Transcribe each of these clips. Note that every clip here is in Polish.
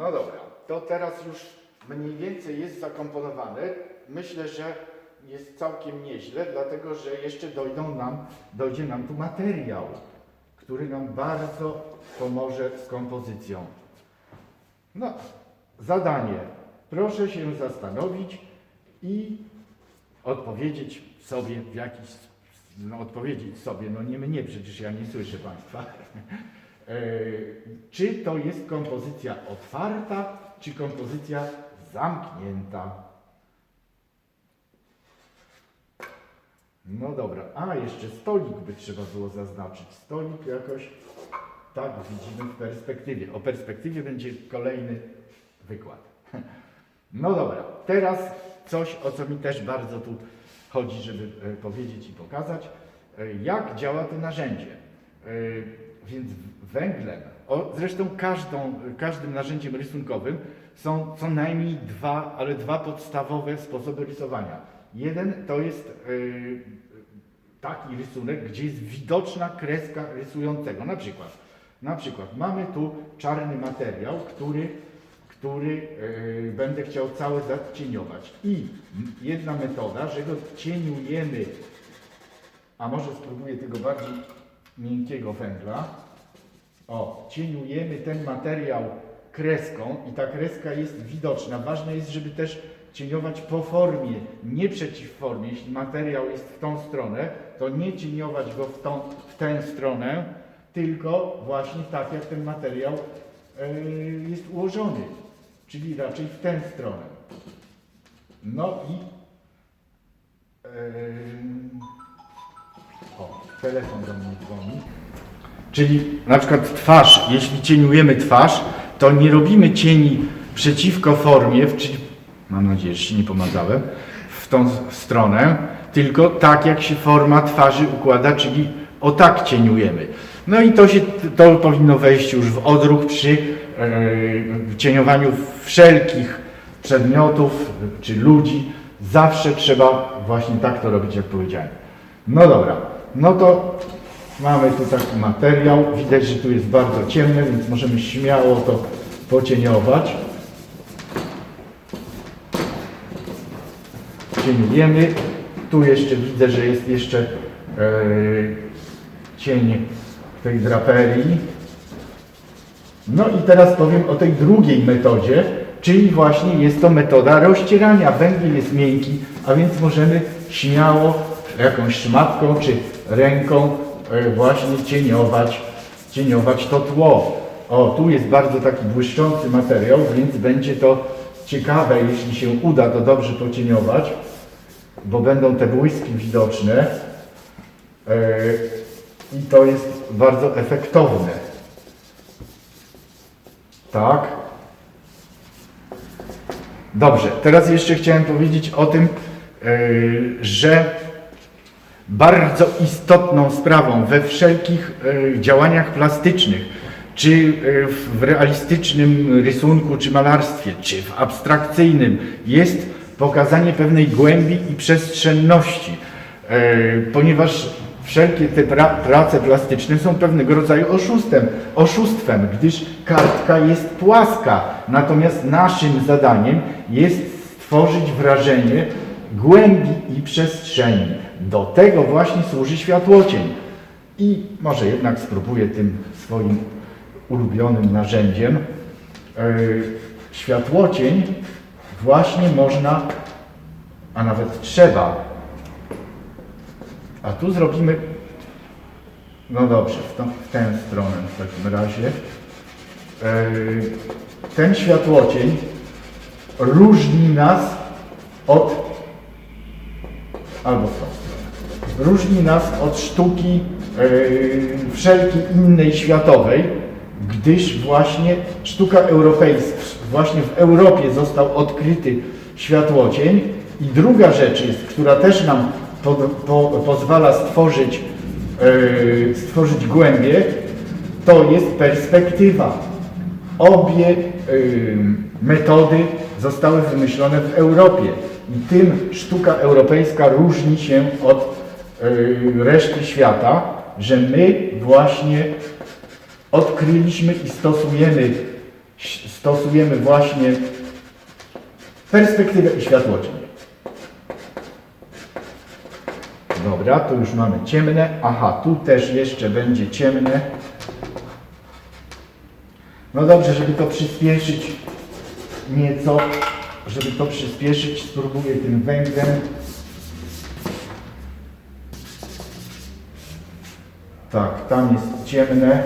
No dobra, to teraz już mniej więcej jest zakomponowane. Myślę, że jest całkiem nieźle, dlatego że jeszcze dojdą nam, dojdzie nam tu materiał, który nam bardzo pomoże z kompozycją. No, zadanie. Proszę się zastanowić i odpowiedzieć sobie w jakiś, no odpowiedzieć sobie, no nie mnie, przecież ja nie słyszę Państwa. E, czy to jest kompozycja otwarta, czy kompozycja zamknięta? No dobra, a jeszcze stolik by trzeba było zaznaczyć. Stolik jakoś tak widzimy w perspektywie. O perspektywie będzie kolejny wykład. No dobra, teraz coś, o co mi też bardzo tu chodzi, żeby e, powiedzieć i pokazać, e, jak działa to narzędzie. Więc węglem, o, zresztą każdą, każdym narzędziem rysunkowym są co najmniej dwa, ale dwa podstawowe sposoby rysowania. Jeden to jest e, taki rysunek, gdzie jest widoczna kreska rysującego. Na przykład, na przykład mamy tu czarny materiał, który, który e, będę chciał cały zacieniować. I jedna metoda, że go cieniujemy, a może spróbuję tego bardziej miękkiego węgla. O, cieniujemy ten materiał kreską i ta kreska jest widoczna. Ważne jest, żeby też cieniować po formie, nie przeciw formie. Jeśli materiał jest w tą stronę, to nie cieniować go w, tą, w tę stronę, tylko właśnie tak, jak ten materiał yy, jest ułożony, czyli raczej w tę stronę. No i yy, o, telefon do mnie dzwoni. Czyli na przykład twarz, jeśli cieniujemy twarz, to nie robimy cieni przeciwko formie, czyli mam nadzieję, że się nie pomazałem, w tą stronę, tylko tak jak się forma twarzy układa, czyli o tak cieniujemy. No i to, się, to powinno wejść już w odruch przy e, cieniowaniu wszelkich przedmiotów czy ludzi. Zawsze trzeba właśnie tak to robić, jak powiedziałem. No dobra, no to mamy tu taki materiał. Widać, że tu jest bardzo ciemne, więc możemy śmiało to pocieniować. Cieniujemy. Tu jeszcze widzę, że jest jeszcze e, cień tej draperii. No i teraz powiem o tej drugiej metodzie, czyli właśnie jest to metoda rozcierania. Węgiel jest miękki, a więc możemy śmiało jakąś szmatką czy ręką e, właśnie cieniować, cieniować to tło. O, tu jest bardzo taki błyszczący materiał, więc będzie to ciekawe, jeśli się uda to dobrze pocieniować, bo będą te błyski widoczne e, i to jest bardzo efektowne. Tak. Dobrze, teraz jeszcze chciałem powiedzieć o tym, yy, że bardzo istotną sprawą we wszelkich yy, działaniach plastycznych, czy yy, w realistycznym rysunku, czy malarstwie, czy w abstrakcyjnym, jest pokazanie pewnej głębi i przestrzenności, yy, ponieważ wszelkie te pra prace plastyczne są pewnego rodzaju oszustem, oszustwem, gdyż kartka jest płaska. Natomiast naszym zadaniem jest stworzyć wrażenie głębi i przestrzeni. Do tego właśnie służy światłocień. I może jednak spróbuję tym swoim ulubionym narzędziem. Yy, Światłocień właśnie można, a nawet trzeba a tu zrobimy, no dobrze, w, tę stronę w takim razie. Yy, ten światłocień różni nas od, albo w tą stronę, różni nas od sztuki yy, wszelkiej innej światowej, gdyż właśnie sztuka europejska, właśnie w Europie został odkryty światłocień i druga rzecz jest, która też nam po, po, pozwala stworzyć, yy, stworzyć głębię, to jest perspektywa. Obie yy, metody zostały wymyślone w Europie i tym sztuka europejska różni się od yy, reszty świata, że my właśnie odkryliśmy i stosujemy stosujemy właśnie perspektywę i światłodzień. Dobra, tu już mamy ciemne. Aha, tu też jeszcze będzie ciemne. No dobrze, żeby to przyspieszyć nieco, żeby to przyspieszyć, spróbuję tym węglem. Tak, tam jest ciemne.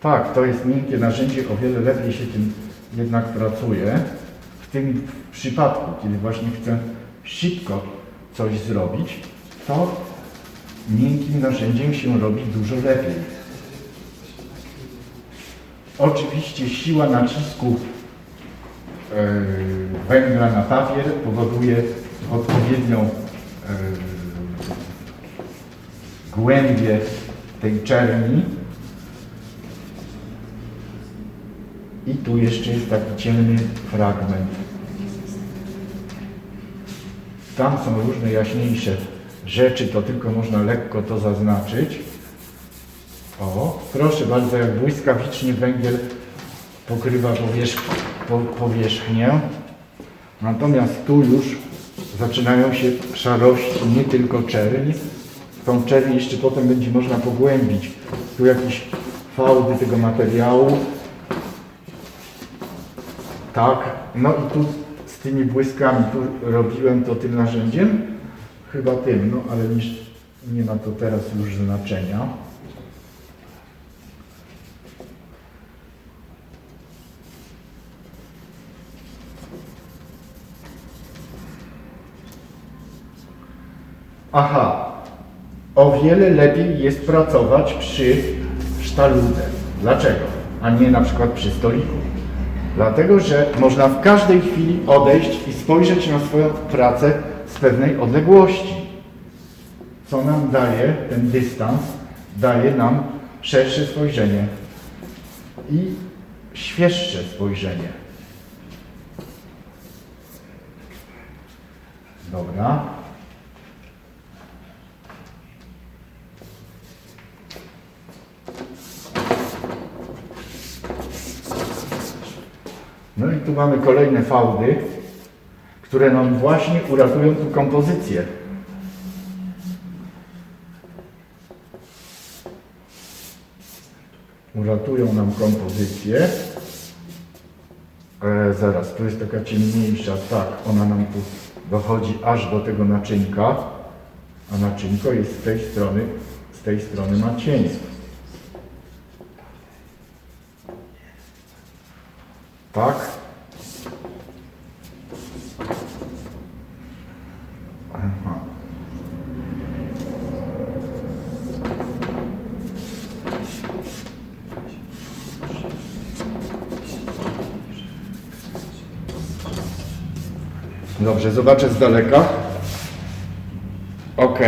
Tak, to jest miękkie narzędzie, o wiele lepiej się tym jednak pracuje. W tym przypadku, kiedy właśnie chcę szybko coś zrobić, to miękkim narzędziem się robi dużo lepiej. Oczywiście siła nacisku e, węgla na papier powoduje odpowiednią e, głębię tej czerni. I tu jeszcze jest taki ciemny fragment. Tam są różne jaśniejsze rzeczy, to tylko można lekko to zaznaczyć. O, proszę bardzo, jak błyskawicznie węgiel pokrywa powierzch po, powierzchnię. Natomiast tu już zaczynają się szarości, nie tylko czerń. Tą czerń jeszcze potem będzie można pogłębić. Tu jakieś fałdy tego materiału. Tak, no i tu tymi błyskami, robiłem to tym narzędziem, chyba tym, no ale nie ma to teraz już znaczenia. Aha, o wiele lepiej jest pracować przy sztaludze. Dlaczego? A nie na przykład przy stoliku. Dlatego, że można w każdej chwili odejść i spojrzeć na swoją pracę z pewnej odległości. Co nam daje ten dystans? Daje nam szersze spojrzenie i świeższe spojrzenie. Dobra. Tu mamy kolejne fałdy, które nam właśnie uratują tu kompozycję. Uratują nam kompozycję. E, zaraz, tu jest taka ciemniejsza, tak, ona nam tu dochodzi aż do tego naczynka, a naczynko jest z tej strony, z tej strony ma cień. Tak? Dobrze, zobaczę z daleka. Ok.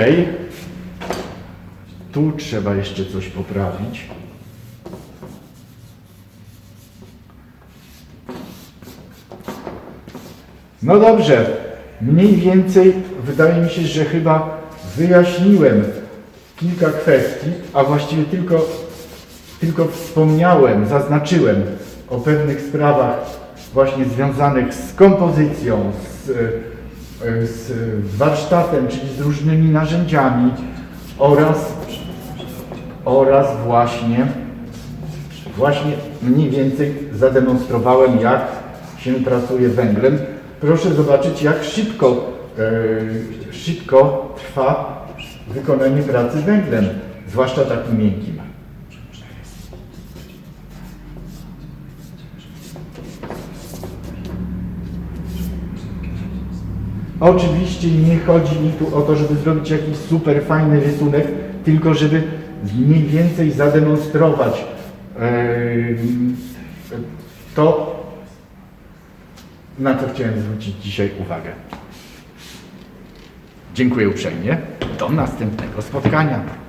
Tu trzeba jeszcze coś poprawić. No dobrze, mniej więcej wydaje mi się, że chyba wyjaśniłem kilka kwestii, a właściwie tylko, tylko wspomniałem, zaznaczyłem o pewnych sprawach właśnie związanych z kompozycją, z, z warsztatem, czyli z różnymi narzędziami oraz, oraz właśnie, właśnie mniej więcej zademonstrowałem, jak się pracuje węglem. Proszę zobaczyć, jak szybko, e, szybko trwa wykonanie pracy węglem, zwłaszcza takim miękkim. Oczywiście nie chodzi mi tu o to, żeby zrobić jakiś super fajny rysunek, tylko żeby mniej więcej zademonstrować to, na co chciałem zwrócić dzisiaj uwagę. Dziękuję uprzejmie. Do następnego spotkania.